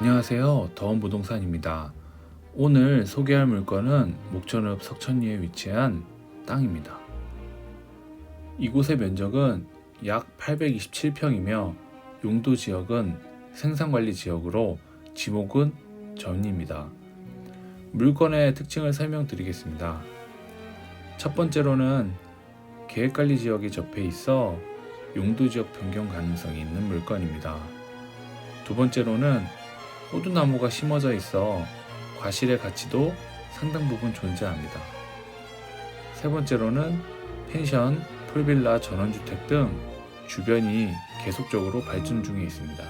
안녕하세요. 더원부동산입니다. 오늘 소개할 물건은 목천읍 석천리에 위치한 땅입니다. 이곳의 면적은 약 827평이며 용도 지역은 생산관리 지역으로 지목은 전입니다. 물건의 특징을 설명드리겠습니다. 첫 번째로는 계획관리 지역에 접해 있어 용도 지역 변경 가능성이 있는 물건입니다. 두 번째로는 호두나무가 심어져 있어 과실의 가치도 상당 부분 존재합니다. 세 번째로는 펜션, 풀빌라, 전원주택 등 주변이 계속적으로 발전 중에 있습니다.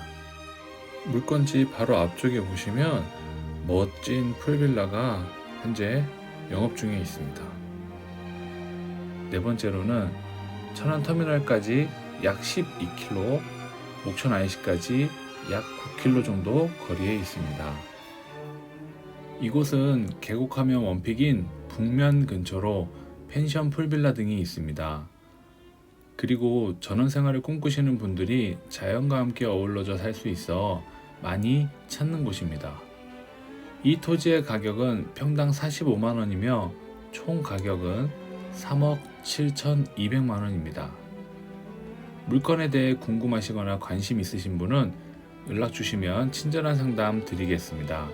물건지 바로 앞쪽에 보시면 멋진 풀빌라가 현재 영업 중에 있습니다. 네 번째로는 천안 터미널까지 약 12km, 목천 IC까지 약 9km 정도 거리에 있습니다. 이곳은 계곡하면 원픽인 북면 근처로 펜션 풀빌라 등이 있습니다. 그리고 전원 생활을 꿈꾸시는 분들이 자연과 함께 어우러져 살 수 있어 많이 찾는 곳입니다. 이 토지의 가격은 평당 45만 원이며 총 가격은 3억 7,200만 원입니다. 물건에 대해 궁금하시거나 관심 있으신 분은 연락 주시면 친절한 상담 드리겠습니다.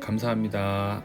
감사합니다.